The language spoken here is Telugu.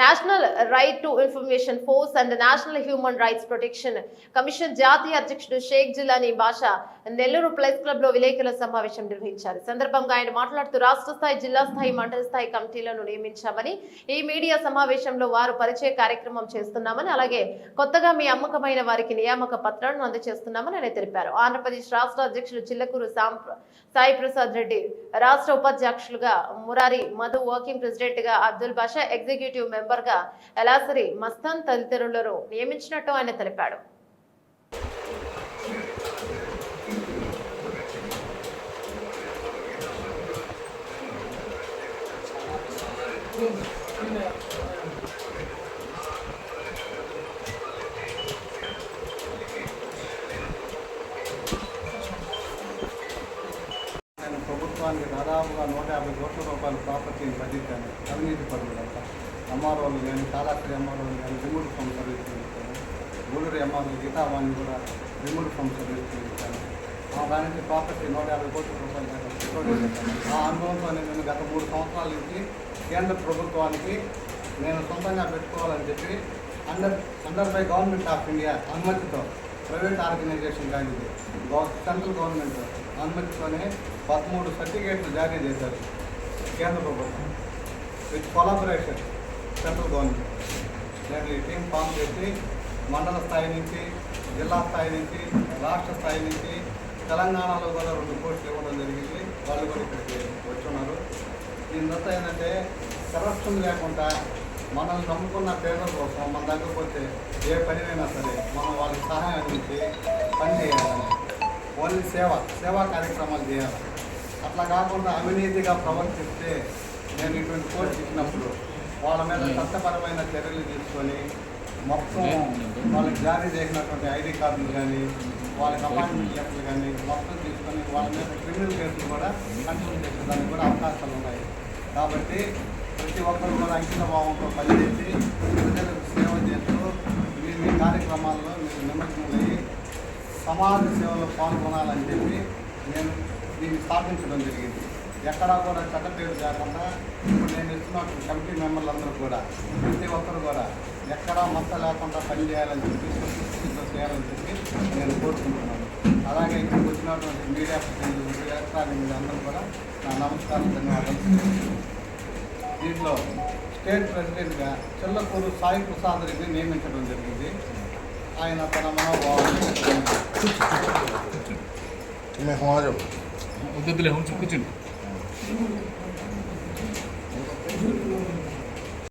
National right to information force and national human rights protection commission జాతీయ అధ్యక్షుడు షేక్ జిలానీ బాషా నెల్లూరు ప్రెస్ క్లబ్లో విలేకరుల సమావేశం నిర్వహించారు. సందర్భంగా ఆయన మాట్లాడుతూ రాష్ట్ర స్థాయి జిల్లా స్థాయి మండల స్థాయి కమిటీలను నియమించామని ఈ మీడియా సమావేశంలో వారు పరిచయ కార్యక్రమం చేస్తున్నామని అలాగే కొత్తగా మీ అమ్మకమైన వారికి నియామక పత్రాలను అందజేస్తున్నామని ఆయన తెలిపారు. ఆంధ్రప్రదేశ్ రాష్ట్ర అధ్యక్షులు చిల్లకూరు సాయి ప్రసాద్ రెడ్డి రాష్ట్ర ఉపాధ్యక్షులుగా మురారి మధు వర్కింగ్ ప్రెసిడెంట్గా అబ్దుల్ బాషా ఎగ్జిక్యూటివ్ మెంబర్ గా ఎలాసరి మస్తాన్ తదితరులను నియమించినట్టు ఆయన తెలిపాడు. ప్రభుత్వానికి దాదాపుగా నూట యాభై కోట్ల రూపాయల ప్రాపర్టీని బదిలించాను అవినీతి పరువులంతా ఎంఆర్ఓలు కానీ కాలాశ్రీ ఎంఆర్ఓలు కానీ రిమోట్ ఫోన్ సర్వీస్ చేస్తాను గూడూరు ఎంఆర్ఓ గీతావాణి కూడా రిమోట్ ఫోన్ సర్వీస్ చేయించాను ఆ దాని నుంచి ప్రాపర్టీ నూట యాభై కోట్ల రూపాయలు ఆ అనుభవంతో నేను గత మూడు సంవత్సరాల నుంచి కేంద్ర ప్రభుత్వానికి నేను సొంతంగా పెట్టుకోవాలని చెప్పి under under by government of India అనుమతితో ప్రైవేట్ ఆర్గనైజేషన్ కానీ సెంట్రల్ గవర్నమెంట్ అనుమతితోనే పదమూడు సర్టిఫికేట్లు జారీ చేశారు కేంద్ర ప్రభుత్వం. With collaboration. Central government. నేను ఈ టీం ఫామ్ చేసి మండల స్థాయి నుంచి జిల్లా స్థాయి నుంచి రాష్ట్ర స్థాయి నుంచి తెలంగాణలో కూడా రెండు పోస్టులు ఇవ్వడం జరిగింది. వాళ్ళు కూడా ఇక్కడికి వచ్చున్నారు. దీనివల్ల ఏంటంటే కరప్షన్ లేకుండా మనల్ని నమ్ముకున్న పేదల కోసం మన దగ్గర పోతే ఏ పనినైనా సరే మనం వాళ్ళకి సహాయం అందించి పని చేయాలని ఓన్లీ సేవ సేవా కార్యక్రమాలు చేయాలి. అట్లా కాకుండా అవినీతిగా ప్రవర్తిస్తే నేను ఇటువంటి కోర్టు ఇచ్చినప్పుడు వాళ్ళ మీద చట్టపరమైన చర్యలు తీసుకొని మొత్తం వాళ్ళకి జారీ చేసినటువంటి ఐడి కార్డులు కానీ వాళ్ళకి అపాయింట్మెంట్ లెటర్లు కానీ మొత్తం తీసుకొని వాళ్ళ మీద క్రిమినల్ కేసులు కూడా కంట్రోల్ చేసేదానికి కూడా అవకాశాలు ఉన్నాయి. కాబట్టి ప్రతి ఒక్కరు కూడా అంకిత భావంతో పనిచేసి ప్రజలకు సేవ చేస్తూ మీ మీ కార్యక్రమాల్లో మీరు నిమగ్నమయ్యి సమాజ సేవలో పాల్గొనాలని చెప్పి నేను దీన్ని స్థాపించడం జరిగింది. ఎక్కడా కూడా చెడ్డపేరు లేకుండా ఇప్పుడు నేను ఇస్తున్న కమిటీ మెంబర్లందరూ కూడా ప్రతి ఒక్కరు కూడా ఎక్కడా మచ్చ లేకుండా పనిచేయాలని చెప్పి సుస్థితితో చేయాలని చెప్పి నేను కోరుకుంటున్నాను. అలాగే ఇక్కడికి వచ్చినటువంటి మీడియా ప్రతినిధులు ఎలక్ట్రానిక్ అందరూ కూడా నా నమస్కారం ధన్యవాదాలు. దీంట్లో స్టేట్ ప్రెసిడెంట్గా చిల్లకూరు సాయి ప్రసాద్ రెడ్డిని నియమించడం జరిగింది. ఆయన తన మనోభావాన్ని ఉద్యోగులు కూర్చుండి Thank you.